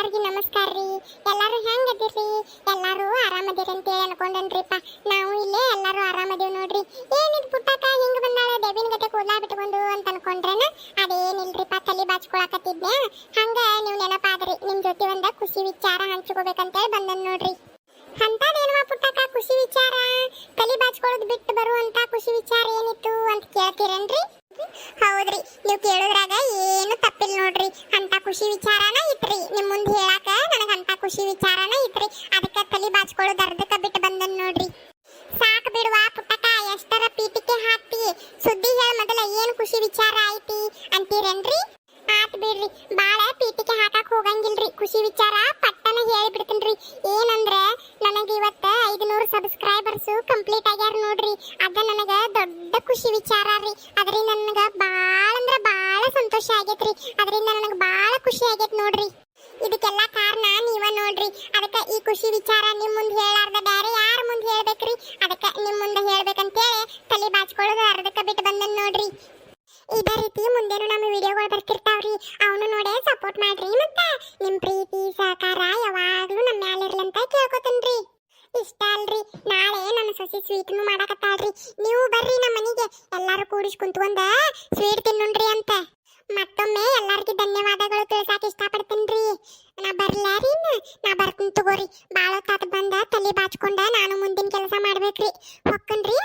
ಎಲ್ಲರಿಗೂ ನಮಸ್ಕಾರ ರೀ. ಎಲ್ಲರೂ ಹೆಂಗದಿರಿ? ಎಲ್ಲರೂ ಆರಾಮದಿರಿ ಅಂತೇಳಿ ಅನ್ಕೊಂಡನ್ರಿಪ್ಪ. ನಾವು ಇಲ್ಲೇ ಎಲ್ಲರೂ ಆರಾಮದೀವಿ ನೋಡ್ರಿ. ಏನಿದ್ ಪುಟ್ಟಕ್ಕ ಹಿಂಗೆ ಬಂದಾಳ? ದೇವಿನ ಗತೆ ಕೂದಲ ಬಿಟ್ಕೊಂಡು ಅಂತ ಅನ್ಕೊಂಡ್ರೇನ? ಅದೇನಿಲ್ರಿಪ್ಪ ತಲೆ ಬಾಚ್ಕೊಳಕತ್ತಿದ್ನೆ ಹಂಗ ನೀವು ನೆನಪಾದ್ರಿ ನಿಮ್ಮ ಜೊತೆ ಒಂದ ಖುಷಿ ವಿಚಾರ ಹಂಚ್ಕೋಬೇಕಂತೇಳಿ ಬಂದನ್ ನೋಡ್ರಿ. ಅಂತದೇನುವ ಪುಟ್ಟಕ್ಕ ಖುಷಿ ವಿಚಾರ? ತಲೆ ಬಾಚ್ಕೊಳ್ಳೋದು ಬಿಟ್ಟು ಬರುವಂತ ಖುಷಿ ವಿಚಾರ ಏನಿತ್ತು ಅಂತ ಕೇಳ್ತೀರೇನ್ರಿ? ಹೌದ್ರಿ. ನೀವು ಕೇಳೋದ್ರಾಗ ಏನು ತಪ್ಪಿಲ್ಲ ನೋಡ್ರಿ. ಅಂತ ಖುಷಿ ವಿಚಾರನ ಖುಷಿ ವಿಚಾರನ ಐತ್ರಿ. ಅದಕ್ಕ ತಲಿ ಬಾಚ್ಕೊಳ್ಳೋದು ಅರ್ಧಕ್ಕ ಬಿಟ್ಟು ಬಂದನ್ ನೋಡ್ರಿ. ಸಾಕ್ ಬಿಡುವ ಪುಟ್ಟಕ ಎಷ್ಟರ ಪೀಟಿಕೆ ಹಾಕ್ತಿ. ಸುದ್ದಿ ಹೇಳ ಮೊದಲ ಏನ್ ಖುಷಿ ವಿಚಾರ ಐತಿ ಅಂತೀರೇನ್ರಿ? ಆತ್ ಬಿಡ್ರಿ, ಬಾಳ ಪೀಟಿಕೆ ಹಾಕಕ್ ಹೋಗಂಗಿಲ್ರಿ. ಖುಷಿ ವಿಚಾರ ಪಟ್ಟನ ಹೇಳಿ ಬಿಡ್ತೀನ್ರಿ ಏನಂದ್ರ, ನನಗೆ ಇವತ್ತ ಐದುನೂರು ಸಬ್ಸ್ಕ್ರೈಬರ್ಸ್ ಕಂಪ್ಲೀಟ್ ಆಗ್ಯಾರ ನೋಡ್ರಿ. ಅದ ನನಗ ದೊಡ್ಡ ಖುಷಿ ವಿಚಾರ ರೀ. ಅದರಿಂದ ನನಗ ಬಾಳ ಅಂದ್ರ ಬಾಳ ಸಂತೋಷ ಆಗೈತ್ರಿ. ಅದರಿಂದ ನನಗ ಬಾಳ ಖುಷಿ ಆಗೈತ್ ನೋಡ್ರಿ ಇದಕ್ಕೆಲ್ಲ ಕಾರಣ ನೀವ ನೋಡ್ರಿ ಅದಕ್ಕ ಈ ಖುಷಿ ವಿಚಾರ ನಿಮ್ಮ ಮುಂದೆ ಹೇಳಾರ್ದ ಬ್ಯಾರೆ, ಯಾರ ಮುಂದೆ ಹೇಳ್ಬೇಕ್ರಿ? ಅದಕ್ಕೆ ನಿಮ್ಮ ಮುಂದೆ ಹೇಳ್ಬೇಕಂತೇಳಿ ತಲೆ ಬಾಚ್ಕೊಳ್ಳೋದು ಅರ್ಧಕ್ಕೆ ಬಿಟ್ಟು ಬಂದನ್ ನೋಡ್ರಿ. ಇದೇ ರೀತಿ ಮುಂದೇನು ನಮ್ಮ ವಿಡಿಯೋಗಳು ಬರ್ತಿರ್ತಾವ್ರಿ. ಅವನು ನೋಡೇ ಸಪೋರ್ಟ್ ಮಾಡ್ರಿ ಮತ್ತೆ ನಿಮ್ಮ ಪ್ರೀತಿ, ಸಹಕಾರ ಯಾವಾಗಲೂ ನಮ್ಮ ಮ್ಯಾಲೆ ಅಂತ ಕೇಳ್ಕೊತನ್ರಿ. ಇಷ್ಟ ಅಲ್ರಿ. ನಾಳೆ ನನ್ನ ಸೊಸಿ ಸ್ವೀಟ್ನು ಮಾಡಕತ್ತಾಳ್ರಿ. ನೀವು ಬರ್ರಿ ನಮ್ಮ ಮನೆಗೆ. ಎಲ್ಲಾರು ಕೂಡಿಸ್ಕೊಂತ ಕುಂತ್ಕೊಂಡ ಸ್ವೀಟ್ ತಿನ್ನುಣ್ರಿ. ಬಾಳೊತ್ತಾತ ಬಂದ ತಲೆ ಬಾಚ್ಕೊಂಡ ನಾನು ಮುಂದಿನ ಕೆಲಸ ಮಾಡ್ಬೇಕ್ರಿ. ಹೊಕ್ಕನ್ರಿ?